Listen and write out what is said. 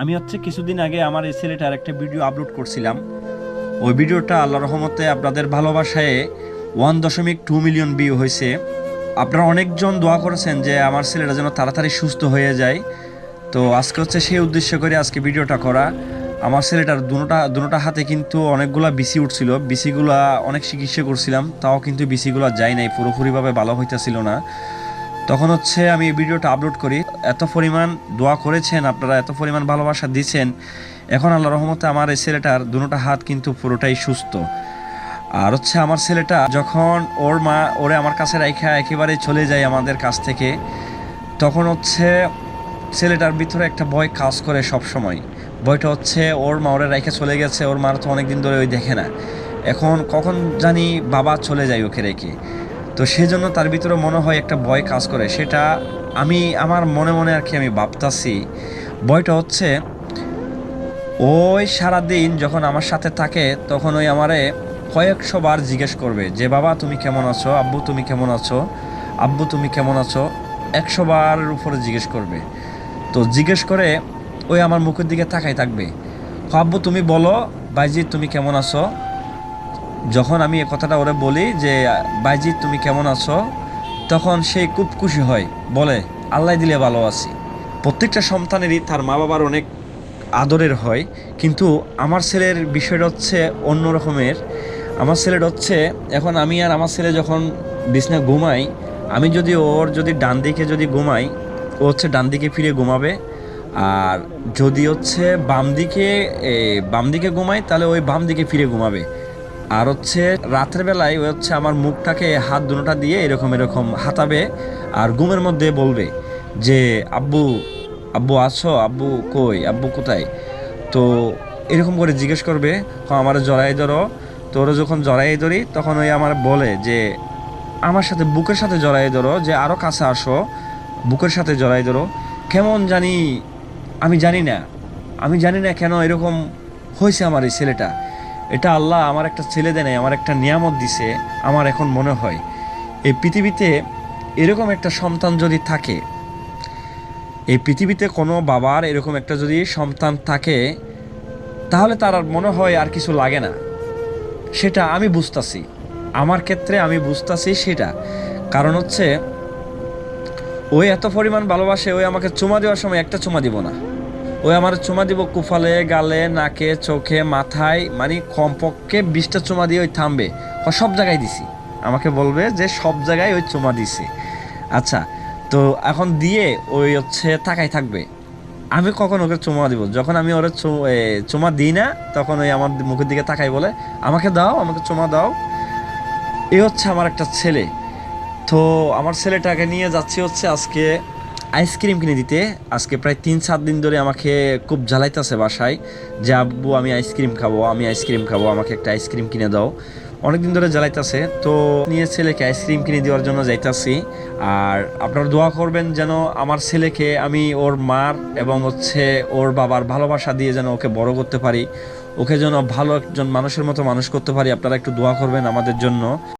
আমি হচ্ছে কিছুদিন আগে আমার এই ছেলেটার একটা ভিডিও আপলোড করছিলাম। ওই ভিডিওটা আল্লাহ রহমতে আপনাদের ভালোবাসায় ওয়ান দশমিক টু মিলিয়ন ভিউ হয়েছে। আপনারা অনেকজন দোয়া করেছেন যে আমার ছেলেটা যেন তাড়াতাড়ি সুস্থ হয়ে যায়। তো আজকে হচ্ছে সেই উদ্দেশ্য করে আজকে ভিডিওটা করা। আমার ছেলেটার দুটা দুটা হাতে কিন্তু অনেকগুলা বিসি উঠছিল। বিসিগুলা অনেক চিকিৎসা করছিলাম, তাও কিন্তু বিসিগুলা যায় নাই, পুরোপুরিভাবে ভালো হইতেছিল না। তখন হচ্ছে আমি এই ভিডিওটা আপলোড করি। এত পরিমাণ দোয়া করেছেন, আপনারা এত পরিমাণ ভালোবাসা দিয়েছেন এখন আল্লাহ রহমতে আমার এই ছেলেটার দুটা হাত কিন্তু পুরোটাই সুস্থ। আর হচ্ছে আমার ছেলেটা যখন ওর মা, ওরে আমার কাছে রাইখা একেবারে চলে যায় আমাদের কাছ থেকে, তখন হচ্ছে ছেলেটার ভিতরে একটা ভয় কাজ করে সব সময় ভয়টা হচ্ছে ওর মা ওরে রাইখা চলে গেছে, ওর মার তো অনেকদিন ধরে ওই দেখে না। এখন কখন জানি বাবা চলে যায় ওকে রেখে। তো সেই জন্য তার ভিতরে মনে হয় একটা ভয় কাজ করে। সেটা আমি আমার মনে মনে আর কি আমি ভাবতাছি। ভয়টা হচ্ছে ওই সারাদিন যখন আমার সাথে থাকে তখন ওই আমারে কয়েকশো বার জিজ্ঞেস করবে যে বাবা তুমি কেমন আছো? আব্বু তুমি কেমন আছো? আব্বু তুমি কেমন আছো? একশো বারের উপরে জিজ্ঞেস করবে। তো জিজ্ঞেস করে ওই আমার মুখের দিকে তাকাই থাকবে। "হ, আব্বু তুমি বলো বাইজিৎ তুমি কেমন আছো? যখন আমি এ কথাটা ওরে বলি যে, বাইজিৎ, তুমি কেমন আছো? তখন সে খুব খুশি হয়, বলে, আল্লাহ দিলে ভালো আছি। প্রত্যেকটা সন্তানেরই তার মা বাবার অনেক আদরের হয়, কিন্তু আমার ছেলের বিষয়টা হচ্ছে অন্য রকমের। আমার ছেলেটা হচ্ছে, এখন আমি আর আমার ছেলে যখন বিছনা ঘুমাই, আমি যদি ওর যদি ডান দিকে যদি ঘুমাই, ও হচ্ছে ডান দিকে ফিরে ঘুমাবে। আর যদি হচ্ছে বাম দিকে বাম দিকে ঘুমাই তাহলে ওই বাম দিকে ফিরে ঘুমাবে। আর হচ্ছে রাতের বেলায় ওই হচ্ছে আমার মুখটাকে হাত দুটোটা দিয়ে এরকম এরকম হাতাবে আর ঘুমের মধ্যে বলবে যে, আব্বু আব্বু আছো? আব্বু কই? আব্বু কোথায়? তো এরকম করে জিজ্ঞেস করবে আমার জড়াই ধরো। তো ওরা যখন জড়াই ধরি, তখন ওই আমার বলে যে, আমার সাথে বুকের সাথে জড়াই ধরো, যে আরও কাছে আসো, বুকের সাথে জড়াই ধরো। কেমন জানি, আমি জানি না। আমি জানি না কেন এরকম হয়েছে আমার এই ছেলেটা। এটা আল্লাহ আমার একটা ছেলে দেয় আমার একটা নিয়ামত দিছে, আমার এখন মনে হয়। এই পৃথিবীতে এরকম একটা সন্তান যদি থাকে, এই পৃথিবীতে কোনো বাবার এরকম একটা যদি সন্তান থাকে, তাহলে তার আর মনে হয় আর কিছু লাগে না। সেটা আমি বুঝতাছি, আমার ক্ষেত্রে আমি বুঝতাছি সেটা। কারণ হচ্ছে ওই এত পরিমাণ ভালোবাসে ওই আমাকে চুমা দেওয়ার সময় একটা চুমা দিব না। ওই আমার চুমা দিব কুফালে, গালে, নাকে, চোখে, মাথায় মানে কমপক্ষে বিশটা চুমা দিয়ে ওই থামবে। সব জায়গায় দিছি। আমাকে বলবে যে সব জায়গায় ওই চুমা দিছে। আচ্ছা তো এখন দিয়ে ওই হচ্ছে তাকাই থাকবে। আমি কখন ওকে চুমা দিব? যখন আমি ওর চুমা দিই না, তখন ওই আমার মুখের দিকে তাকাই বলে, আমাকে দাও, আমাকে চুমা দাও। এ হচ্ছে আমার একটা ছেলে। তো আমার ছেলেটাকে নিয়ে যাচ্ছি হচ্ছে আজকে আইসক্রিম কিনে দিতে। আজকে প্রায় তিন, সাত দিন ধরে আমাকে খুব জ্বালাইতেছে বাসায় যে, আব্বু, আমি আইসক্রিম খাব, আমি আইসক্রিম খাব, আমাকে একটা আইসক্রিম কিনে দাও। অনেকদিন ধরে জ্বালাইতেছে। তো নিয়ে ছেলেকে আইসক্রিম কিনে দেওয়ার জন্য যাইতাছি। আর আপনারা দোয়া করবেন যেন আমার ছেলেকে আমি ওর মার এবং হচ্ছে ওর বাবার ভালোবাসা দিয়ে যেন ওকে বড় করতে পারি। ওকে যেন ভালো একজন মানুষের মতো মানুষ করতে পারি। আপনারা একটু দোয়া করবেন আমাদের জন্য।